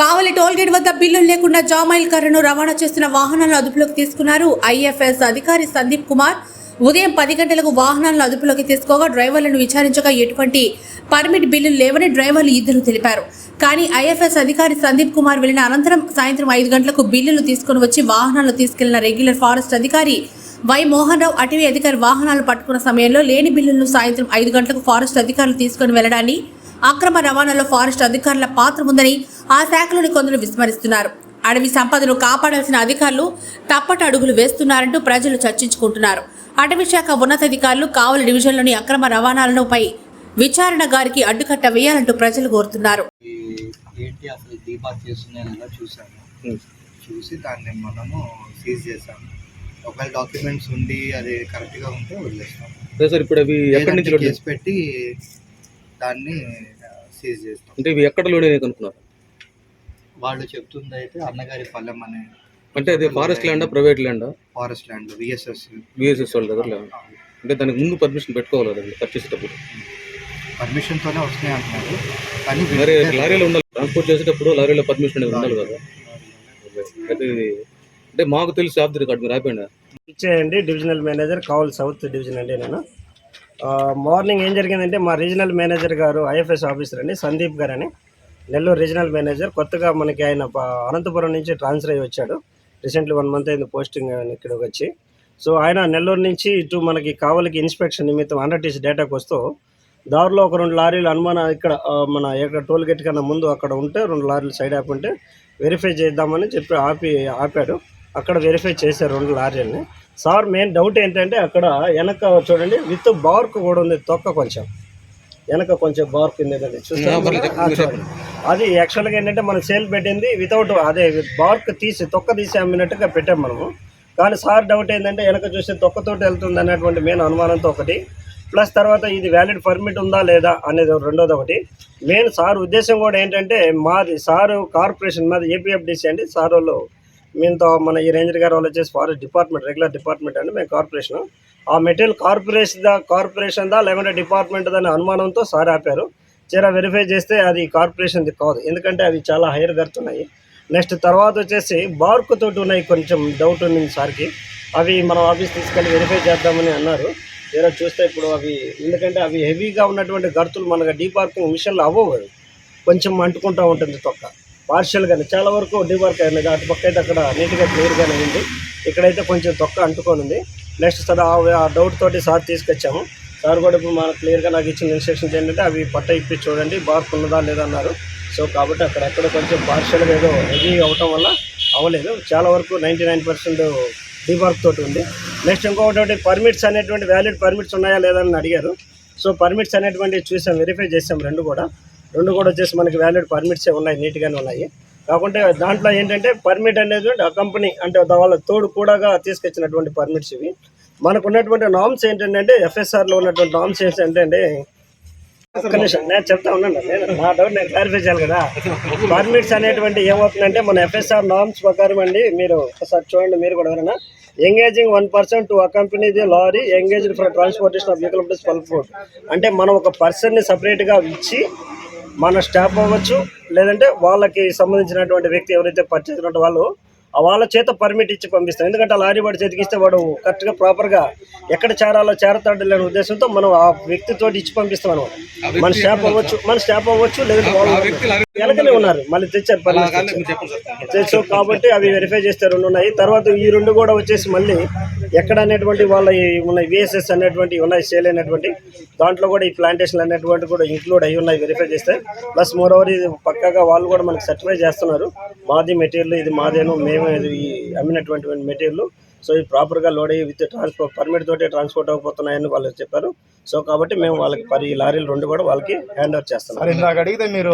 కావలి tollgate వద్ద బిల్లులు లేకుండా జామాయిల్ కర్రను రవాణా చేస్తున్న వాహనాలను అదుపులోకి తీసుకున్నారు ఐఎఫ్ఎస్ అధికారి సందీప్ కుమార్. ఉదయం పది గంటలకు వాహనాలను అదుపులోకి తీసుకోగా డ్రైవర్లను విచారించగా ఎటువంటి పర్మిట్ బిల్లులు లేవని డ్రైవర్లు ఇద్దరు తెలిపారు. కానీ ఐఎఫ్ఎస్ అధికారి సందీప్ కుమార్ వెళ్ళిన అనంతరం సాయంత్రం ఐదు గంటలకు బిల్లులు తీసుకుని వచ్చి వాహనాలు తీసుకెళ్ళిన రెగ్యులర్ ఫారెస్ట్ అధికారి వై మోహన్ రావు అటవీ అధికారి వాహనాలు పట్టుకున్న సమయంలో లేని బిల్లులను సాయంత్రం ఐదు గంటలకు ఫారెస్ట్ అధికారులు తీసుకుని వెళ్ళడాన్ని అక్రమ రవాణాలో ఫారెస్ట్ అధికారుల పాత్ర ఉందని ఆ శాఖలోని కొందరు విస్మరిస్తున్నారు. అడవి సంపదను కాపాడాల్సిన అధికారులు తప్పట అడుగులు వేస్తున్నారంటూ ప్రజలు చర్చించుకుంటున్నారు. అటవీ శాఖ ఉన్నతాధికారులు కావలి డివిజన్లోని అక్రమ రవాణాలను పై విచారణ గారికి అడ్డుకట్ట వేయాలంటూ ప్రజలు కోరుతున్నారు. ఈ ఏంటి అసలు దీపాలు చేస్తున్నాయని ఎలా చూసాము చూసి దాన్ని మనము సీజ్ చేసాము ఒకవేళ డాక్యుమెంట్స్ ఉండి అది కరెక్ట్గా ఉంటే వదిలేస్తాం సార్ ఇప్పుడు అవి ఎక్కడి నుంచి పెట్టి దాన్ని సీజ్ చేస్తాం. అంటే ఇవి ఎక్కడ లోడ్ అయినాయి కనుక్కున్నారు వాళ్ళు చెప్తుంది అయితే అన్నగారి పల్లెం అనే అంటే అది ఫారెస్ట్ ల్యాండా ప్రైవేట్ ల్యాండా ఫారెస్ట్ ల్యాండ్ విఎస్ఎస్ బిఎస్ఎస్ వాళ్ళ దగ్గర అంటే దానికి ముందు పర్మిషన్ పెట్టుకోవాలి కదా కట్ చేసేటప్పుడు పర్మిషన్తోనే వస్తున్నాయి అంటున్నారు కానీ మరి లారీలో ఉండాలి. ట్రాన్స్పోర్ట్ చేసేటప్పుడు లారీలో పర్మిషన్ అనేది ఉండాలి కదా. అయితే అంటే మాకు తెలిసి ఆఫ్ ది రికార్డ్ మీరు అయిపోయిందా ఇచ్చేయండి డివిజనల్ మేనేజర్ కావల్ సౌత్ డివిజన్ అండి నేను. మార్నింగ్ ఏం జరిగిందంటే మా రీజనల్ మేనేజర్ గారు ఐఎఫ్ఎస్ ఆఫీసర్ అండి సందీప్ గారు అని నెల్లూరు రీజనల్ మేనేజర్ కొత్తగా మనకి ఆయన అనంతపురం నుంచి ట్రాన్స్ఫర్ అయ్యి వచ్చాడు. రీసెంట్లీ వన్ మంత్ అయింది పోస్టింగ్ ఇక్కడికి వచ్చి. సో ఆయన నెల్లూరు నుంచి ఇటు మనకి కావలికి ఇన్స్పెక్షన్ నిమిత్తం అండర్టీస్ డేటాకు వస్తూ దారిలో ఒక రెండు లారీలు అనుమాన ఇక్కడ మన ఎక్కడ టోల్ గేట్ కన్నా ముందు అక్కడ ఉంటే రెండు లారీలు సైడ్ ఆపి ఉంటే వెరిఫై చేద్దామని చెప్పి ఆపి ఆపాడు. అక్కడ వెరిఫై చేశారు రెండు లారీలని. సార్ మెయిన్ డౌట్ ఏంటంటే అక్కడ వెనక చూడండి విత్ బార్క్ కూడా ఉంది తొక్క కొంచెం. వెనక కొంచెం బార్క్ ఉంది కదా చూడండి. అది యాక్చువల్గా ఏంటంటే మనం సేల్ పెట్టింది వితౌట్ అదే బార్క్ తీసి తొక్క తీసి అమ్మినట్టుగా పెట్టాం మనము. కానీ సార్ డౌట్ ఏంటంటే వెనక చూస్తే తొక్కతోటి వెళ్తుంది అనేటువంటి మెయిన్ అనుమానంతో ఒకటి. ప్లస్ తర్వాత ఇది వ్యాలిడ్ పర్మిట్ ఉందా లేదా అనేది రెండోది ఒకటి. మెయిన్ సార్ ఉద్దేశం కూడా ఏంటంటే మాది సారు కార్పొరేషన్ మాది ఏపీఎఫ్డిసి అండి. సార్ వాళ్ళు మీతో మన ఈ రేంజర్ గారు వాళ్ళు వచ్చేసి ఫారెస్ట్ డిపార్ట్మెంట్ రెగ్యులర్ డిపార్ట్మెంట్ అండి మేము కార్పొరేషన్ ఆ మెటీరియల్ కార్పొరేషన్ దా కార్పొరేషన్ దా లేకుంటే డిపార్ట్మెంట్ అనే అనుమానంతో సార్ ఆపారు. చీర వెరిఫై చేస్తే అది కార్పొరేషన్ది కాదు. ఎందుకంటే అవి చాలా హైయర్ గడుతున్నాయి నెక్స్ట్ తర్వాత వచ్చేసి బార్క్ తోటి ఉన్నాయి కొంచెం డౌట్ ఉంది సార్కి. అవి మనం ఆఫీస్ తీసుకెళ్ళి వెరిఫై చేద్దామని అన్నారు. ఏదో చూస్తే ఇప్పుడు అవి ఎందుకంటే అవి హెవీగా ఉన్నటువంటి గర్తులు మనకు డీపార్కింగ్ మిషన్లు అవ్వవు. అవి. కొంచెం అంటుకుంటూ ఉంటుంది తొక్క. పార్షియల్గానే చాలా వరకు వడ్డీ వర్క్ అయ్యింది అటు పక్క అయితే అక్కడ నీట్గా క్లియర్గానే ఉంది. ఇక్కడైతే కొంచెం తొక్క అంటుకొని ఉంది నెక్స్ట్ సార్ ఆ- డౌట్ తోటి సార్ తీసుకొచ్చాము. సార్ కూడా ఇప్పుడు మనకు క్లియర్గా నాకు ఇచ్చిన ఇన్స్ట్రక్షన్స్ ఏంటంటే అవి పట్ట ఇప్పి చూడండి బార్క్ ఉన్నదా లేదా అన్నారు. సో కాబట్టి అక్కడక్కడ కొంచెం పార్షియల్గా ఏదో రెడీ అవటం వల్ల అవ్వలేదు. చాలా వరకు నైంటీ నైన్ పర్సెంట్ డీబార్క్ తోటి ఉంది. నెక్స్ట్ ఇంకొకటి పర్మిట్స్ అనేటువంటి వ్యాలిడ్ పర్మిట్స్ ఉన్నాయా లేదా అని అడిగారు. సో పర్మిట్స్ అనేటువంటివి చూసాం వెరిఫై చేసాం రెండు కూడా. రెండు కూడా వచ్చేసి మనకి వ్యాలిడ్ పర్మిట్సే ఉన్నాయి నీట్గానే ఉన్నాయి. కాకుంటే దాంట్లో ఏంటంటే పర్మిట్ అనేది ఆ కంపెనీ అంటే వాళ్ళ తోడు కూడాగా తీసుకొచ్చినటువంటి పర్మిట్స్ ఇవి. మనకు ఉన్నటువంటి నామ్స్ ఏంటంటే ఎఫ్ఎస్ఆర్లో ఉన్నటువంటి నామ్స్ ఏంటంటే ఒక్క నిమిషం నేను చెప్తా ఉన్నాను. నేను నా డౌట్ నేను క్లారిఫై చేయాలి కదా. పర్మిట్స్ అనేటువంటి ఏమవుతుందంటే మన ఎఫ్ఎస్ఆర్ నామ్స్ ప్రకారం అండి మీరు ఒకసారి చూడండి మీరు కూడా ఎవరైనా. Engaging one person to accompany the lorry engaged for transportation of vehicle plus food అంటే మనం ఒక పర్సన్ని సపరేట్గా ఇచ్చి మన స్టాఫ్ అవ్వచ్చు లేదంటే వాళ్ళకి సంబంధించినటువంటి వ్యక్తి ఎవరైతే పర్చేజ్ ఉంటే వాళ్ళు వాళ్ళ చేత పర్మిట్ ఇచ్చి పంపిస్తాం. ఎందుకంటే ఆ లారీ వాడి చేతికి ఇస్తే వాడు కరెక్ట్గా ప్రాపర్గా ఎక్కడ చేరాలో చేరతాడు లేని ఉద్దేశంతో మనం ఆ వ్యక్తితో ఇచ్చి పంపిస్తాం అనమాట మన స్టాఫ్ అవ్వచ్చు మన స్టాఫ్ అవ్వచ్చు లేదంటే వాళ్ళు వెనకనే ఉన్నారు. మళ్ళీ తెచ్చారు పర్మిట్ తెచ్చు కాబట్టి అవి వెరిఫై చేస్తే రెండు ఉన్నాయి. తర్వాత ఈ రెండు కూడా వచ్చేసి మళ్ళీ ఎక్కడ అనేటువంటి వాళ్ళ ఉన్నాయి విఎస్ఎస్ అనేటువంటి ఉన్నాయి సేల్ అయినటువంటి దాంట్లో కూడా ఈ ప్లాంటేషన్ అనేటువంటి కూడా ఇంక్లూడ్ అయి ఉన్నాయి వెరిఫై చేస్తే. ప్లస్ మోర్ ఓవర్ ఇది పక్కాగా వాళ్ళు కూడా మనకి సర్టిఫై చేస్తున్నారు. మాది మెటీరియల్ ఇది మాదేను మేము ఇది ఈ అమ్మినటువంటి మెటీరియల్ సో ఇది ప్రాపర్గా లోడ్ అయ్యి విత్ ట్రాన్స్పోర్ట్ పర్మిట్ తోటే ట్రాన్స్పోర్ట్ అయిపోతున్నాయని వాళ్ళు చెప్పారు. సో కాబట్టి మేము వాళ్ళకి పది లారీలు రెండు కూడా వాళ్ళకి హ్యాండ్ ఓవర్ చేస్తాం ఇందాక అడిగితే మీరు